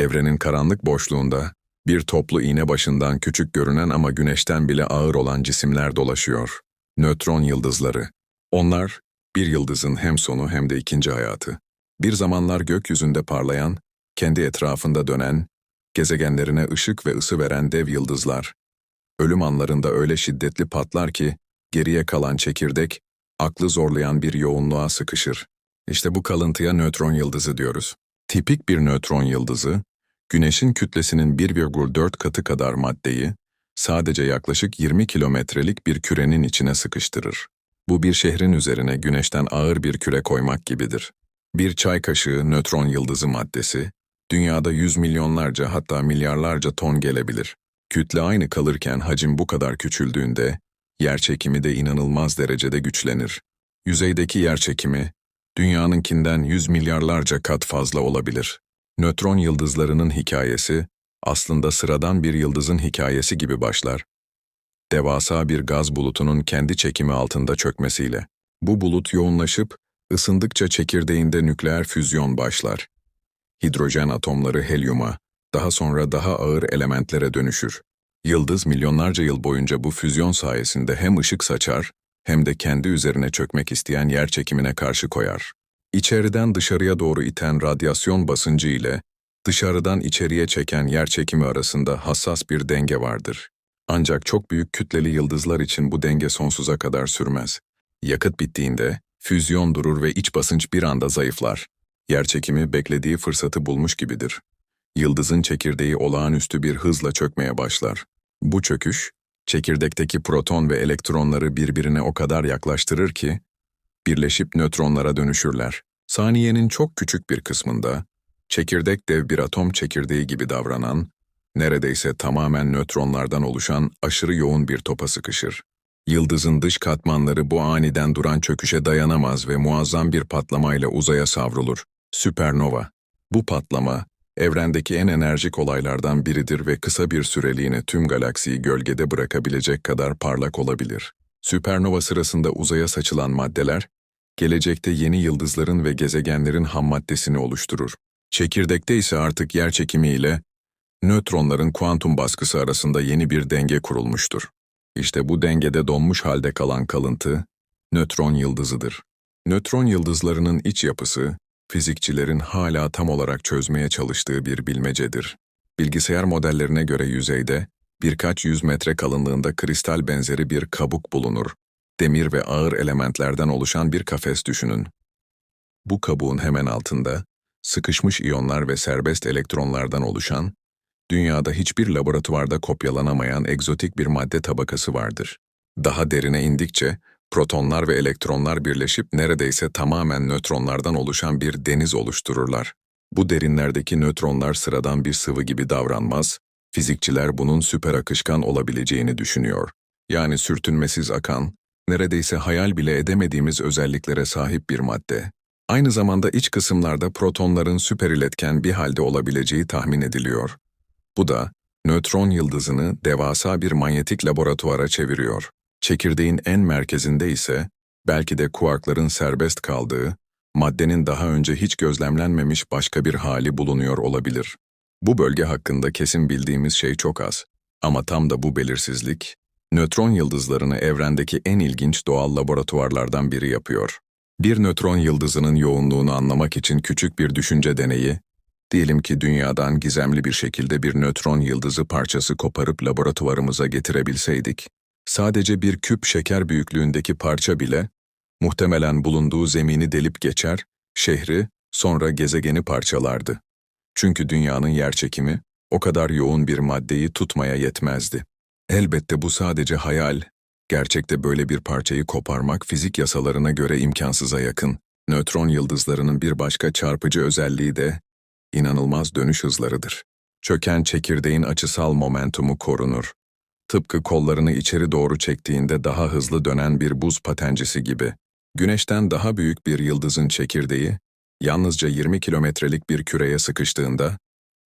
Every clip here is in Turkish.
Evrenin karanlık boşluğunda bir toplu iğne başından küçük görünen ama güneşten bile ağır olan cisimler dolaşıyor. Nötron yıldızları. Onlar bir yıldızın hem sonu hem de ikinci hayatı. Bir zamanlar gökyüzünde parlayan, kendi etrafında dönen, gezegenlerine ışık ve ısı veren dev yıldızlar. Ölüm anlarında öyle şiddetli patlar ki geriye kalan çekirdek aklı zorlayan bir yoğunluğa sıkışır. İşte bu kalıntıya nötron yıldızı diyoruz. Tipik bir nötron yıldızı, Güneşin kütlesinin 1,4 katı kadar maddeyi sadece yaklaşık 20 kilometrelik bir kürenin içine sıkıştırır. Bu bir şehrin üzerine güneşten ağır bir küre koymak gibidir. Bir çay kaşığı nötron yıldızı maddesi, dünyada yüz milyonlarca hatta milyarlarca ton gelebilir. Kütle aynı kalırken hacim bu kadar küçüldüğünde, yerçekimi de inanılmaz derecede güçlenir. Yüzeydeki yerçekimi, dünyanınkinden yüz milyarlarca kat fazla olabilir. Nötron yıldızlarının hikayesi, aslında sıradan bir yıldızın hikayesi gibi başlar. Devasa bir gaz bulutunun kendi çekimi altında çökmesiyle. Bu bulut yoğunlaşıp, ısındıkça çekirdeğinde nükleer füzyon başlar. Hidrojen atomları helyuma, daha sonra daha ağır elementlere dönüşür. Yıldız milyonlarca yıl boyunca bu füzyon sayesinde hem ışık saçar, hem de kendi üzerine çökmek isteyen yer çekimine karşı koyar. İçeriden dışarıya doğru iten radyasyon basıncı ile dışarıdan içeriye çeken yer çekimi arasında hassas bir denge vardır. Ancak çok büyük kütleli yıldızlar için bu denge sonsuza kadar sürmez. Yakıt bittiğinde füzyon durur ve iç basınç bir anda zayıflar. Yer çekimi beklediği fırsatı bulmuş gibidir. Yıldızın çekirdeği olağanüstü bir hızla çökmeye başlar. Bu çöküş, çekirdekteki proton ve elektronları birbirine o kadar yaklaştırır ki, birleşip nötronlara dönüşürler. Saniyenin çok küçük bir kısmında, çekirdek dev bir atom çekirdeği gibi davranan, neredeyse tamamen nötronlardan oluşan aşırı yoğun bir topa sıkışır. Yıldızın dış katmanları bu aniden duran çöküşe dayanamaz ve muazzam bir patlamayla uzaya savrulur. Süpernova. Bu patlama, evrendeki en enerjik olaylardan biridir ve kısa bir süreliğine tüm galaksiyi gölgede bırakabilecek kadar parlak olabilir. Süpernova sırasında uzaya saçılan maddeler, gelecekte yeni yıldızların ve gezegenlerin ham maddesini oluşturur. Çekirdekte ise artık yer çekimi ile nötronların kuantum baskısı arasında yeni bir denge kurulmuştur. İşte bu dengede donmuş halde kalan kalıntı, nötron yıldızıdır. Nötron yıldızlarının iç yapısı, fizikçilerin hala tam olarak çözmeye çalıştığı bir bilmecedir. Bilgisayar modellerine göre yüzeyde, birkaç yüz metre kalınlığında kristal benzeri bir kabuk bulunur. Demir ve ağır elementlerden oluşan bir kafes düşünün. Bu kabuğun hemen altında, sıkışmış iyonlar ve serbest elektronlardan oluşan, dünyada hiçbir laboratuvarda kopyalanamayan egzotik bir madde tabakası vardır. Daha derine indikçe, protonlar ve elektronlar birleşip neredeyse tamamen nötronlardan oluşan bir deniz oluştururlar. Bu derinlerdeki nötronlar sıradan bir sıvı gibi davranmaz, fizikçiler bunun süper akışkan olabileceğini düşünüyor. Yani sürtünmesiz akan, neredeyse hayal bile edemediğimiz özelliklere sahip bir madde. Aynı zamanda iç kısımlarda protonların süper iletken bir halde olabileceği tahmin ediliyor. Bu da, nötron yıldızını devasa bir manyetik laboratuvara çeviriyor. Çekirdeğin en merkezinde ise, belki de kuarkların serbest kaldığı, maddenin daha önce hiç gözlemlenmemiş başka bir hali bulunuyor olabilir. Bu bölge hakkında kesin bildiğimiz şey çok az. Ama tam da bu belirsizlik, nötron yıldızlarını evrendeki en ilginç doğal laboratuvarlardan biri yapıyor. Bir nötron yıldızının yoğunluğunu anlamak için küçük bir düşünce deneyi, diyelim ki dünyadan gizemli bir şekilde bir nötron yıldızı parçası koparıp laboratuvarımıza getirebilseydik, sadece bir küp şeker büyüklüğündeki parça bile, muhtemelen bulunduğu zemini delip geçer, şehri, sonra gezegeni parçalardı. Çünkü dünyanın yerçekimi, o kadar yoğun bir maddeyi tutmaya yetmezdi. Elbette bu sadece hayal. Gerçekte böyle bir parçayı koparmak fizik yasalarına göre imkansıza yakın. Nötron yıldızlarının bir başka çarpıcı özelliği de inanılmaz dönüş hızlarıdır. Çöken çekirdeğin açısal momentumu korunur. Tıpkı kollarını içeri doğru çektiğinde daha hızlı dönen bir buz patencisi gibi. Güneşten daha büyük bir yıldızın çekirdeği, yalnızca 20 kilometrelik bir küreye sıkıştığında,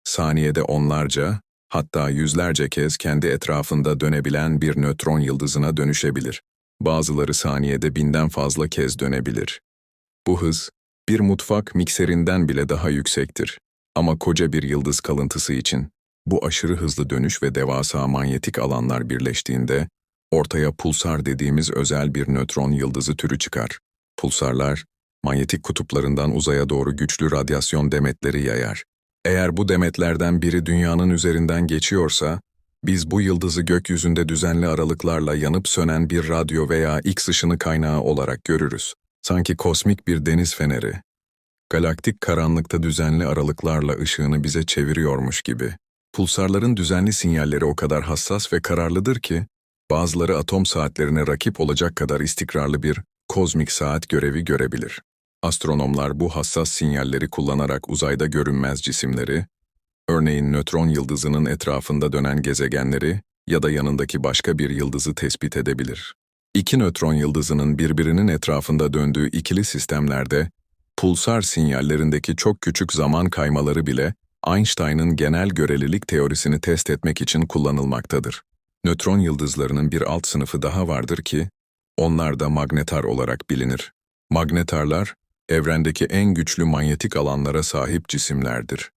saniyede onlarca, hatta yüzlerce kez kendi etrafında dönebilen bir nötron yıldızına dönüşebilir. Bazıları saniyede binden fazla kez dönebilir. Bu hız, bir mutfak mikserinden bile daha yüksektir. Ama koca bir yıldız kalıntısı için bu aşırı hızlı dönüş ve devasa manyetik alanlar birleştiğinde ortaya pulsar dediğimiz özel bir nötron yıldızı türü çıkar. Pulsarlar, manyetik kutuplarından uzaya doğru güçlü radyasyon demetleri yayar. Eğer bu demetlerden biri dünyanın üzerinden geçiyorsa, biz bu yıldızı gökyüzünde düzenli aralıklarla yanıp sönen bir radyo veya X ışını kaynağı olarak görürüz. Sanki kosmik bir deniz feneri. Galaktik karanlıkta düzenli aralıklarla ışığını bize çeviriyormuş gibi. Pulsarların düzenli sinyalleri o kadar hassas ve kararlıdır ki, bazıları atom saatlerine rakip olacak kadar istikrarlı bir kozmik saat görevi görebilir. Astronomlar bu hassas sinyalleri kullanarak uzayda görünmez cisimleri, örneğin nötron yıldızının etrafında dönen gezegenleri ya da yanındaki başka bir yıldızı tespit edebilir. İki nötron yıldızının birbirinin etrafında döndüğü ikili sistemlerde, pulsar sinyallerindeki çok küçük zaman kaymaları bile Einstein'ın genel görelilik teorisini test etmek için kullanılmaktadır. Nötron yıldızlarının bir alt sınıfı daha vardır ki, onlar da magnetar olarak bilinir. Magnetarlar, evrendeki en güçlü manyetik alanlara sahip cisimlerdir.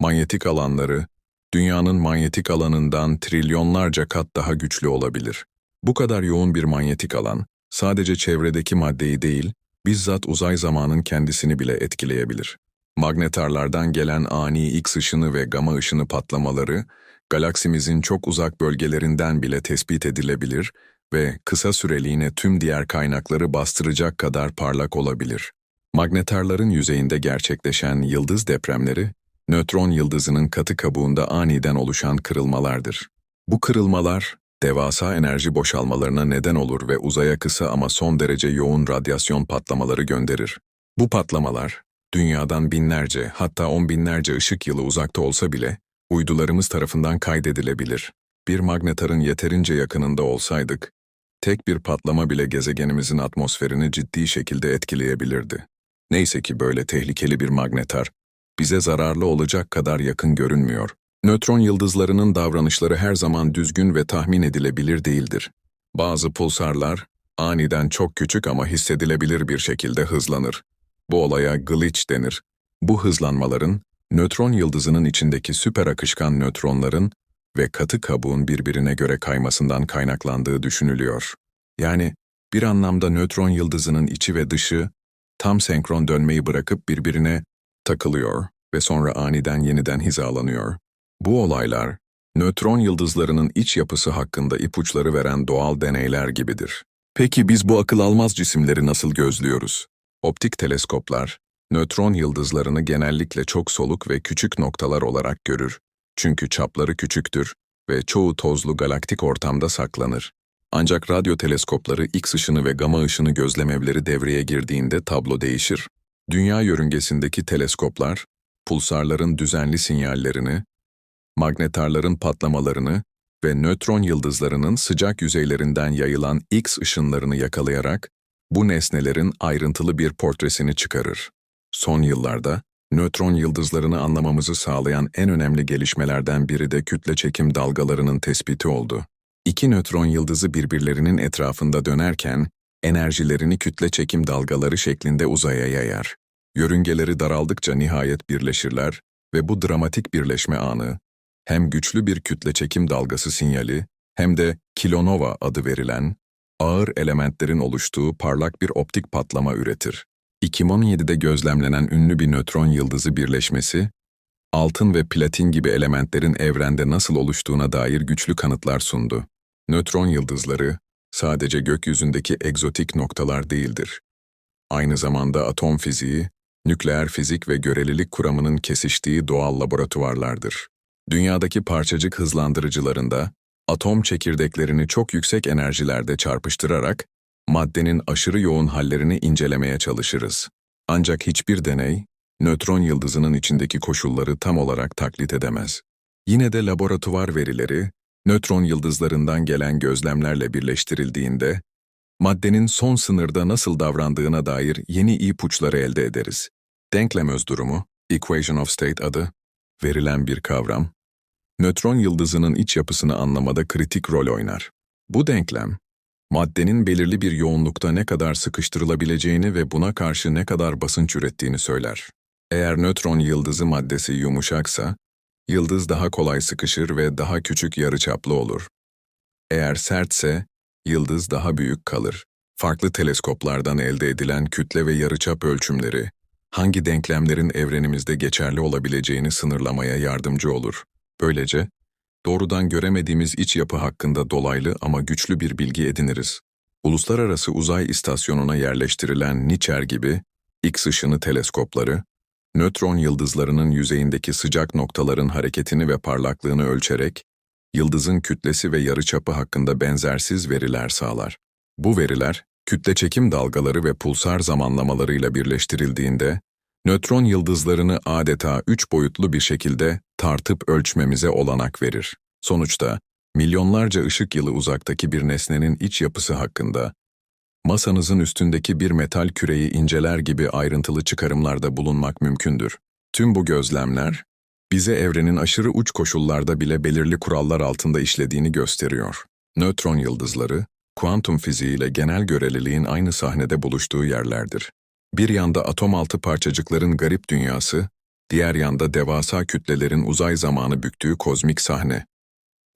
Manyetik alanları, dünyanın manyetik alanından trilyonlarca kat daha güçlü olabilir. Bu kadar yoğun bir manyetik alan, sadece çevredeki maddeyi değil, bizzat uzay zamanın kendisini bile etkileyebilir. Magnetarlardan gelen ani X ışını ve gama ışını patlamaları, galaksimizin çok uzak bölgelerinden bile tespit edilebilir ve kısa süreliğine tüm diğer kaynakları bastıracak kadar parlak olabilir. Magnetarların yüzeyinde gerçekleşen yıldız depremleri, nötron yıldızının katı kabuğunda aniden oluşan kırılmalardır. Bu kırılmalar, devasa enerji boşalmalarına neden olur ve uzaya kısa ama son derece yoğun radyasyon patlamaları gönderir. Bu patlamalar, dünyadan binlerce hatta on binlerce ışık yılı uzakta olsa bile, uydularımız tarafından kaydedilebilir. Bir magnetarın yeterince yakınında olsaydık, tek bir patlama bile gezegenimizin atmosferini ciddi şekilde etkileyebilirdi. Neyse ki böyle tehlikeli bir magnetar, bize zararlı olacak kadar yakın görünmüyor. Nötron yıldızlarının davranışları her zaman düzgün ve tahmin edilebilir değildir. Bazı pulsarlar, aniden çok küçük ama hissedilebilir bir şekilde hızlanır. Bu olaya glitch denir. Bu hızlanmaların, nötron yıldızının içindeki süper akışkan nötronların ve katı kabuğun birbirine göre kaymasından kaynaklandığı düşünülüyor. Yani bir anlamda nötron yıldızının içi ve dışı tam senkron dönmeyi bırakıp birbirine takılıyor ve sonra aniden yeniden hizalanıyor. Bu olaylar, nötron yıldızlarının iç yapısı hakkında ipuçları veren doğal deneyler gibidir. Peki biz bu akıl almaz cisimleri nasıl gözlüyoruz? Optik teleskoplar, nötron yıldızlarını genellikle çok soluk ve küçük noktalar olarak görür. Çünkü çapları küçüktür ve çoğu tozlu galaktik ortamda saklanır. Ancak radyo teleskopları X ışını ve gama ışını gözlemevleri devreye girdiğinde tablo değişir. Dünya yörüngesindeki teleskoplar, pulsarların düzenli sinyallerini, magnetarların patlamalarını ve nötron yıldızlarının sıcak yüzeylerinden yayılan X ışınlarını yakalayarak bu nesnelerin ayrıntılı bir portresini çıkarır. Son yıllarda nötron yıldızlarını anlamamızı sağlayan en önemli gelişmelerden biri de kütle çekim dalgalarının tespiti oldu. İki nötron yıldızı birbirlerinin etrafında dönerken enerjilerini kütle çekim dalgaları şeklinde uzaya yayar. Yörüngeleri daraldıkça nihayet birleşirler ve bu dramatik birleşme anı hem güçlü bir kütle çekim dalgası sinyali hem de kilonova adı verilen ağır elementlerin oluştuğu parlak bir optik patlama üretir. 2017'de gözlemlenen ünlü bir nötron yıldızı birleşmesi, altın ve platin gibi elementlerin evrende nasıl oluştuğuna dair güçlü kanıtlar sundu. Nötron yıldızları sadece gökyüzündeki egzotik noktalar değildir. Aynı zamanda atom fiziği, nükleer fizik ve görelilik kuramının kesiştiği doğal laboratuvarlardır. Dünyadaki parçacık hızlandırıcılarında atom çekirdeklerini çok yüksek enerjilerde çarpıştırarak maddenin aşırı yoğun hallerini incelemeye çalışırız. Ancak hiçbir deney, nötron yıldızının içindeki koşulları tam olarak taklit edemez. Yine de laboratuvar verileri, nötron yıldızlarından gelen gözlemlerle birleştirildiğinde, maddenin son sınırda nasıl davrandığına dair yeni ipuçları elde ederiz. Denklem özdurumu, equation of state adı, verilen bir kavram, nötron yıldızının iç yapısını anlamada kritik rol oynar. Bu denklem, maddenin belirli bir yoğunlukta ne kadar sıkıştırılabileceğini ve buna karşı ne kadar basınç ürettiğini söyler. Eğer nötron yıldızı maddesi yumuşaksa, yıldız daha kolay sıkışır ve daha küçük yarıçaplı olur. Eğer sertse, yıldız daha büyük kalır. Farklı teleskoplardan elde edilen kütle ve yarıçap ölçümleri, hangi denklemlerin evrenimizde geçerli olabileceğini sınırlamaya yardımcı olur. Böylece, doğrudan göremediğimiz iç yapı hakkında dolaylı ama güçlü bir bilgi ediniriz. Uluslararası Uzay İstasyonu'na yerleştirilen Niçer gibi X ışını teleskopları, nötron yıldızlarının yüzeyindeki sıcak noktaların hareketini ve parlaklığını ölçerek, yıldızın kütlesi ve yarıçapı hakkında benzersiz veriler sağlar. Bu veriler, kütle çekim dalgaları ve pulsar zamanlamalarıyla birleştirildiğinde, nötron yıldızlarını adeta üç boyutlu bir şekilde tartıp ölçmemize olanak verir. Sonuçta, milyonlarca ışık yılı uzaktaki bir nesnenin iç yapısı hakkında, masanızın üstündeki bir metal küreyi inceler gibi ayrıntılı çıkarımlarda bulunmak mümkündür. Tüm bu gözlemler, bize evrenin aşırı uç koşullarda bile belirli kurallar altında işlediğini gösteriyor. Nötron yıldızları, kuantum fiziği ile genel göreliliğin aynı sahnede buluştuğu yerlerdir. Bir yanda atom altı parçacıkların garip dünyası, diğer yanda devasa kütlelerin uzay zamanı büktüğü kozmik sahne.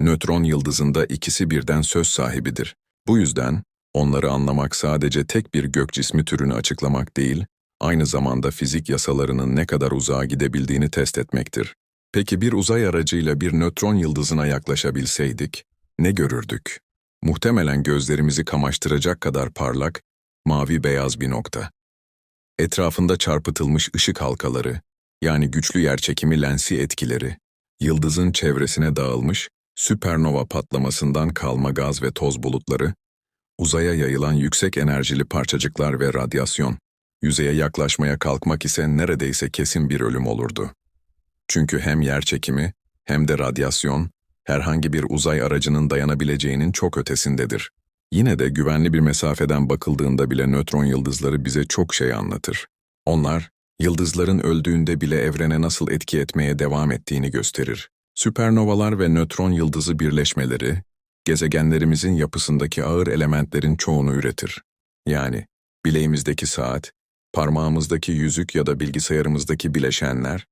Nötron yıldızında ikisi birden söz sahibidir. Bu yüzden, onları anlamak sadece tek bir gök cismi türünü açıklamak değil, aynı zamanda fizik yasalarının ne kadar uzağa gidebildiğini test etmektir. Peki bir uzay aracıyla bir nötron yıldızına yaklaşabilseydik, ne görürdük? Muhtemelen gözlerimizi kamaştıracak kadar parlak, mavi-beyaz bir nokta. Etrafında çarpıtılmış ışık halkaları, yani güçlü yerçekimi lensi etkileri, yıldızın çevresine dağılmış, süpernova patlamasından kalma gaz ve toz bulutları, uzaya yayılan yüksek enerjili parçacıklar ve radyasyon, yüzeye yaklaşmaya kalkmak ise neredeyse kesin bir ölüm olurdu. Çünkü hem yerçekimi hem de radyasyon, herhangi bir uzay aracının dayanabileceğinin çok ötesindedir. Yine de güvenli bir mesafeden bakıldığında bile nötron yıldızları bize çok şey anlatır. Onlar, yıldızların öldüğünde bile evrene nasıl etki etmeye devam ettiğini gösterir. Süpernovalar ve nötron yıldızı birleşmeleri, gezegenlerimizin yapısındaki ağır elementlerin çoğunu üretir. Yani bileğimizdeki saat, parmağımızdaki yüzük ya da bilgisayarımızdaki bileşenler,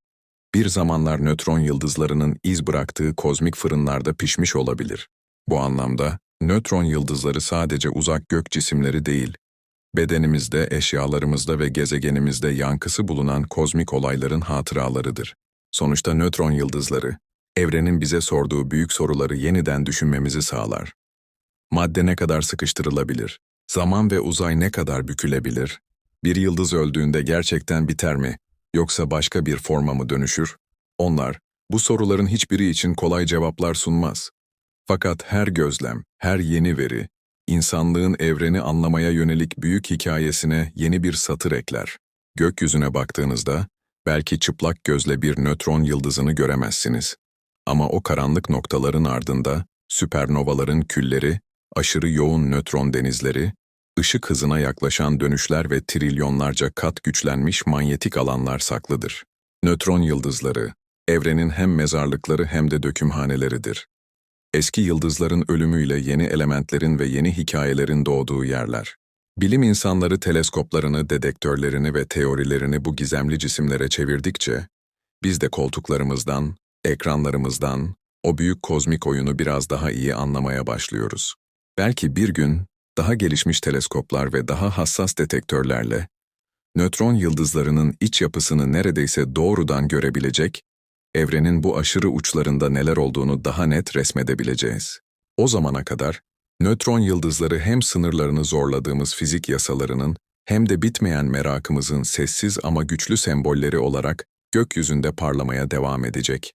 bir zamanlar nötron yıldızlarının iz bıraktığı kozmik fırınlarda pişmiş olabilir. Bu anlamda, nötron yıldızları sadece uzak gök cisimleri değil, bedenimizde, eşyalarımızda ve gezegenimizde yankısı bulunan kozmik olayların hatıralarıdır. Sonuçta nötron yıldızları, evrenin bize sorduğu büyük soruları yeniden düşünmemizi sağlar. Madde ne kadar sıkıştırılabilir? Zaman ve uzay ne kadar bükülebilir? Bir yıldız öldüğünde gerçekten biter mi? Yoksa başka bir forma mı dönüşür? Onlar, bu soruların hiçbiri için kolay cevaplar sunmaz. Fakat her gözlem, her yeni veri, insanlığın evreni anlamaya yönelik büyük hikayesine yeni bir satır ekler. Gökyüzüne baktığınızda, belki çıplak gözle bir nötron yıldızını göremezsiniz. Ama o karanlık noktaların ardında, süpernovaların külleri, aşırı yoğun nötron denizleri, ışık hızına yaklaşan dönüşler ve trilyonlarca kat güçlenmiş manyetik alanlar saklıdır. Nötron yıldızları, evrenin hem mezarlıkları hem de dökümhaneleridir. Eski yıldızların ölümüyle yeni elementlerin ve yeni hikayelerin doğduğu yerler. Bilim insanları teleskoplarını, dedektörlerini ve teorilerini bu gizemli cisimlere çevirdikçe, biz de koltuklarımızdan, ekranlarımızdan, o büyük kozmik oyunu biraz daha iyi anlamaya başlıyoruz. Belki bir gün, daha gelişmiş teleskoplar ve daha hassas detektörlerle, nötron yıldızlarının iç yapısını neredeyse doğrudan görebilecek, evrenin bu aşırı uçlarında neler olduğunu daha net resmedebileceğiz. O zamana kadar, nötron yıldızları hem sınırlarını zorladığımız fizik yasalarının hem de bitmeyen merakımızın sessiz ama güçlü sembolleri olarak gökyüzünde parlamaya devam edecek.